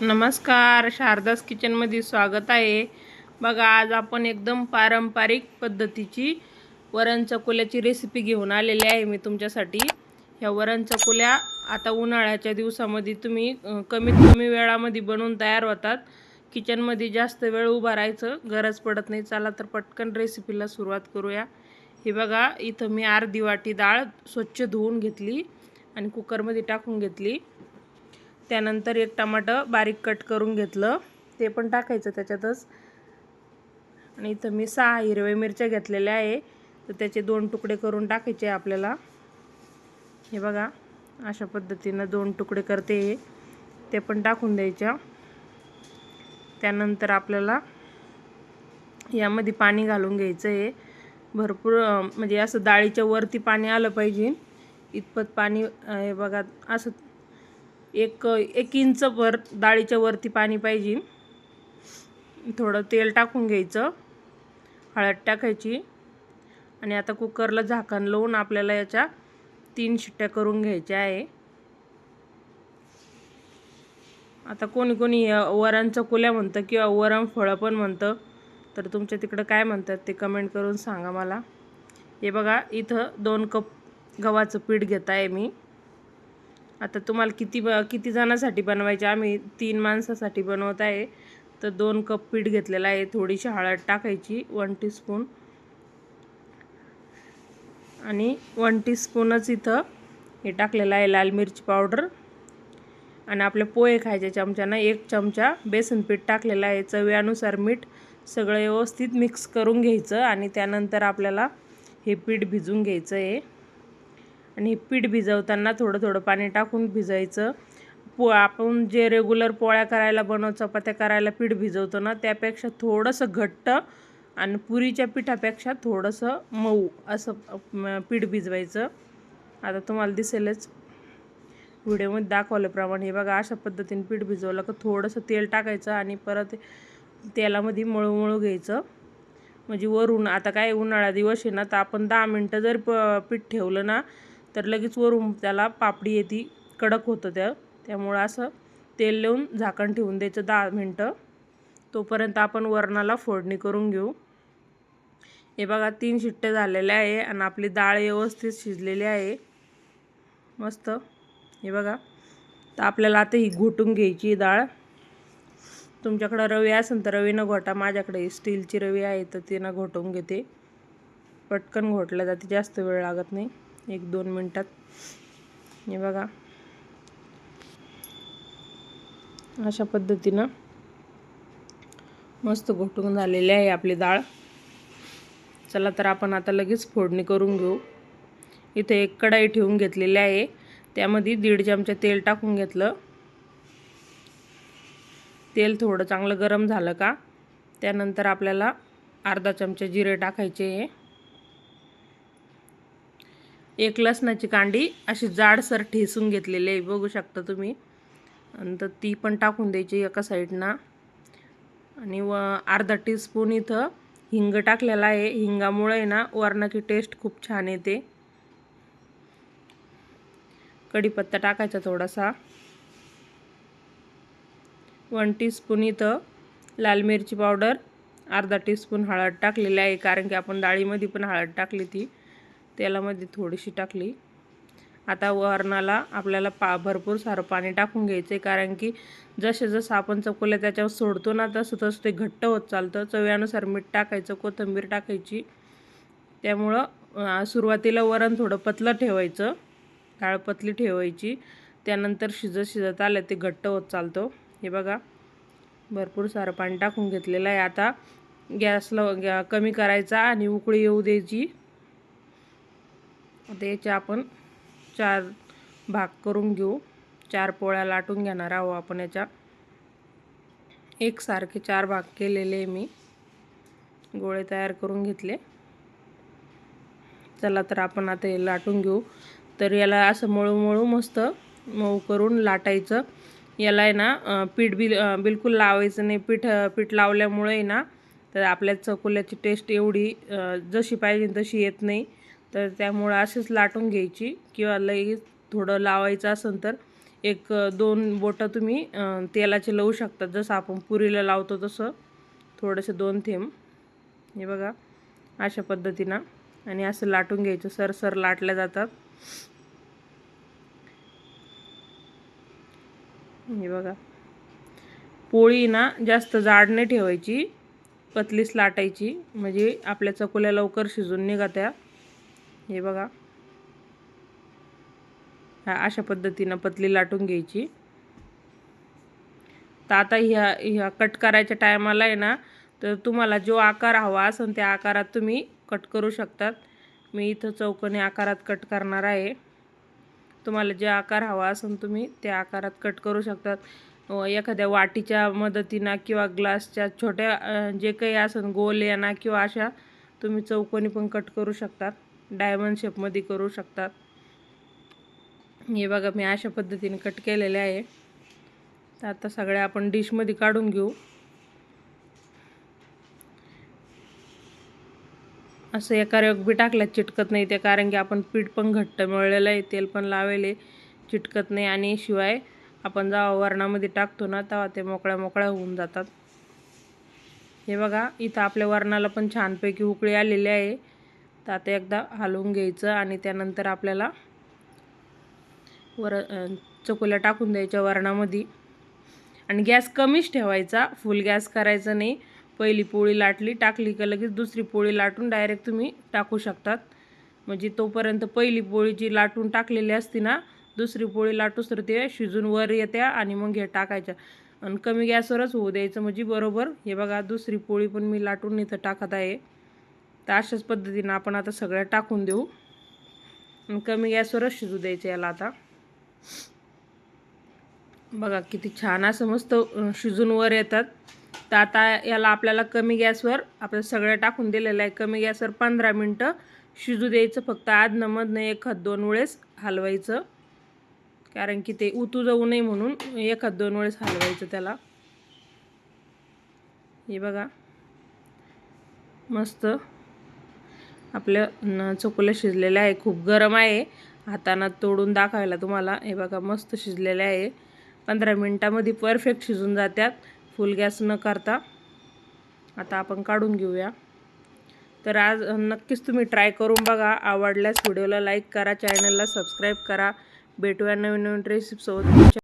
नमस्कार शारदास किचनमध्ये स्वागत आहे. बघा आज आपण एकदम पारंपरिक पद्धतीची वरण चकोल्याची रेसिपी घेऊन आलेली आहे मी तुमच्यासाठी. ह्या वरण चकोल्या आता उन्हाळ्याच्या दिवसामध्ये तुम्ही कमीत कमी वेळामध्ये बनवून तयार होतात. किचनमध्ये जास्त वेळ उभा राहायचं गरज पडत नाही. चला तर पटकन रेसिपीला सुरुवात करूया. हे बघा इथं मी अर्धी वाटी डाळ स्वच्छ धुवून घेतली आणि कुकरमध्ये टाकून घेतली. त्यानंतर एक टमाटं बारीक कट करून घेतलं. ते पण टाकायचं त्याच्यातच. आणि इथं मी सहा हिरव्या मिरच्या घेतलेल्या आहे. तर त्याचे दोन तुकडे करून टाकायचे आपल्याला. हे बघा अशा पद्धतीनं दोन तुकडे करते हे. ते पण टाकून द्यायच्या. त्यानंतर आपल्याला यामध्ये पाणी घालून घ्यायचं आहे. भरपूर म्हणजे असं डाळीच्या वरती पाणी आलं पाहिजे. इतपत पाणी हे बघा असं एक एक इंच वर डाळीच्या वरती पाणी पाहिजे. थोडं तेल टाकून घ्यायचं. हळद टाकायची. आणि आता कुकरला झाकण लावून आपल्याला याच्या तीन शिट्ट्या करून घ्यायच्या आहे. आता कोणी कोणी अ, वरण म्हणतं किंवा वरण फळं पण म्हणतं. तर तुमच्या तिकडं काय म्हणतात ते कमेंट करून सांगा मला. हे बघा इथं दोन कप गव्हाचं पीठ घेत आहे मी. आता तुम्हाला किती ब किती जणांसाठी बनवायचे? आम्ही तीन माणसासाठी बनवत आहे. तर दोन कप पीठ घेतलेलं आहे. थोडीशी हळद टाकायची वन टीस्पून आणि वन टीस्पूनच इथं हे टाकलेलं आहे लाल मिरची पावडर. आणि आपले पोहे खायच्या चमच्यानं. एक चमचा बेसन पीठ टाकलेलं आहे. चवीनुसार मीठ सगळं व्यवस्थित मिक्स करून घ्यायचं आणि त्यानंतर आपल्याला हे पीठ भिजून घ्यायचं आहे. आणि पीठ भिजवताना थोडं थोडं पाणी टाकून भिजायचं. पो आपण जे रेग्युलर पोळ्या करायला बनव चपात्या करायला पीठ भिजवतो ना त्यापेक्षा थोडंसं घट्ट आणि पुरीच्या पिठापेक्षा थोडंसं मऊ असं पीठ भिजवायचं. आता तुम्हाला दिसेलच व्हिडिओमध्ये दाखवल्याप्रमाणे. हे बघा अशा पद्धतीने पीठ भिजवलं का थोडंसं तेल टाकायचं आणि परत तेलामध्ये मळू मळू घ्यायचं. म्हणजे वरून आता काय उन्हाळा दिवस आहे ना तर आपण दहा मिनटं जर प पीठ ठेवलं ना तर लगेच वरून त्याला पापडी येते कडक होतं त्या त्यामुळं असं तेल लावून झाकण ठेवून द्यायचं दहा मिनटं. तोपर्यंत आपण वरणाला फोडणी करून घेऊ. हे बघा तीन शिट्ट्या झालेल्या आहे आणि आपली डाळ व्यवस्थित शिजलेली आहे. मस्त. हे बघा तर आपल्याला आता ही घोटून घ्यायची डाळ. तुमच्याकडं रवी असेल तर रवीनं घोटा. माझ्याकडे स्टीलची रवी आहे तर तिनं घोटून घेते. पटकन घोटल्या जाते जास्त वेळ लागत नाही. एक दोन मिनटात. हे बघा. अशा पद्धतीनं मस्त घोटून झालेली आहे आपली डाळ. चला तर आपण आता लगेच फोडणी करून घेऊ. इथे एक कढाई ठेवून घेतलेली आहे. त्यामध्ये दीड चमचे तेल टाकून घेतलं. तेल थोडं चांगलं गरम झालं का? त्यानंतर आपल्याला अर्धा चमचे जिरे टाकायचे आहे. एक लसणाची कांडी अशी जाडसर ठेसून घेतलेली आहे बघू शकता तुम्ही. नंतर ती पण टाकून द्यायची एका साईडनं. आणि व अर्धा टीस्पून इथं हिंग टाकलेला आहे. हिंगामुळे ना वरणाची टेस्ट खूप छान येते. कढीपत्ता टाकायचा थोडासा. वन टीस्पून इथं लाल मिरची पावडर अर्धा टीस्पून हळद टाकलेली आहे कारण की आपण डाळीमध्ये पण हळद टाकली ती. तेलामध्ये थोडीशी टाकली. आता वरणाला आपल्याला पा भरपूर सारं पाणी टाकून घ्यायचं आहे कारण की जसे जसं आपण चकोल्या त्याच्यावर सोडतो ना तसं तसं ते घट्ट होत चालतं. चव्यानुसार मीठ टाकायचं कोथिंबीर टाकायची. त्यामुळं सुरुवातीला वरण थोडं पतलं ठेवायचं. डाळ पतली ठेवायची. त्यानंतर शिजत शिजत आलं ते घट्ट होत चालतो. हे बघा भरपूर सारं पाणी टाकून घेतलेलं आहे. आता गॅसला गॅ कमी करायचा आणि उकळी येऊ द्यायची. आता याचे आपण चार भाग करून घेऊ. चार पोळ्या लाटून घेणार आहोत आपण याच्या. एकसारखे चार भाग केलेले मी. गोळे तयार करून घेतले. चला तर आपण आता हे लाटून घेऊ. तर याला असं मळू मळू मस्त मऊ करून लाटायचं. याला आहे ना पीठ बिल बिलकुल लावायचं नाही. पीठ पीठ लावल्यामुळे ना तर आपल्या चकोल्याची टेस्ट एवढी जशी पाहिजे तशी येत नाही. तर त्यामुळं अशीच लाटून घ्यायची किंवा लगेच थोडं लावायचं असेल तर एक दोन बोटं तुम्ही तेलाचे लावू शकता. जसं आपण पुरीला लावतो तसं थोडंसं दोन थेंब. हे बघा अशा पद्धतीनं. आणि असं लाटून घ्यायचं. सर सर लाटल्या जातात. हे बघा. पोळी ना जास्त जाड नाही ठेवायची. पतलीच लाटायची. म्हणजे आपल्या चकोल्या लवकर शिजून निघत्या हे बघा. हा अशा पद्धतीनं पतली लाटून घ्यायची. तर आता ह्या ह्या कट करायच्या टायमाला आहे ना तर तुम्हाला जो आकार हवा असेल त्या आकारात तुम्ही कट करू शकतात. मी इथं चौकोनी आकारात कट करणार आहे. तुम्हाला जे आकार हवा असेल तुम्ही त्या आकारात कट करू शकतात. एखाद्या वाटीच्या मदतीनं किंवा ग्लासच्या छोट्या जे काही असेल गोल यांना किंवा अशा तुम्ही चौकोनी पण कट करू शकतात. डायमंड शेपमध्ये करू शकतात. हे बघा मी अशा पद्धतीने कट केलेले आहे. तर आता सगळ्या आपण डिशमध्ये काढून घेऊ. असं एका बी टाकल्यात चिटकत नाही ते कारण की आपण पीठ पण घट्ट मळलेलं आहे तेल पण लावेले चिटकत नाही. आणि शिवाय आपण जेव्हा वरणामध्ये टाकतो ना तेव्हा ते मोकळ्या मोकळ्या होऊन जातात. हे बघा इथं आपल्या वरणाला पण छानपैकी उकळी आलेली आहे. तर आता एकदा हलवून घ्यायचं आणि त्यानंतर आपल्याला वर चकोल्या टाकून द्यायच्या वरणामध्ये. आणि गॅस कमीच ठेवायचा फुल गॅस करायचा नाही. पहिली पोळी लाटली टाकली का लगेच दुसरी पोळी लाटून डायरेक्ट तुम्ही टाकू शकतात. म्हणजे तोपर्यंत पहिली पोळी जी लाटून टाकलेली असती ना दुसरी पोळी लाटूस तर ते शिजून वर येत्या आणि मग हे टाकायच्या. आणि कमी गॅसवरच होऊ द्यायचं म्हणजे बरोबर. हे बघा दुसरी पोळी पण मी लाटून इथं टाकत आहे. तर अशाच पद्धतीनं आपण आता सगळ्या टाकून देऊ. कमी गॅसवरच शिजू द्यायचं याला आता. बघा किती छान असं मस्त शिजून वर येतात. तर आता याला आपल्याला कमी गॅसवर आपलं सगळं टाकून दिलेलं आहे. कमी गॅसवर पंधरा मिनटं शिजू द्यायचं. फक्त आधनं मधनं एखाद दोन वेळेस हलवायचं. कारण की ते उतू जाऊ नये म्हणून एखाद दोन वेळेस हलवायचं त्याला. हे बघा. मस्त. आपलं न शिजलेलं आहे. खूप गरम आहे. हातानं तोडून दाखवायला तुम्हाला. हे बघा मस्त शिजलेले आहे. पंधरा मिनटामध्ये परफेक्ट शिजून जातात फुल गॅस न करता. आता आपण काढून घेऊया. तर आज नक्कीच तुम्ही ट्राय करून बघा. आवडल्यास व्हिडिओला लाईक करा. चॅनलला सबस्क्राईब करा. भेटूया नवीन नवीन रेसिपीसोबत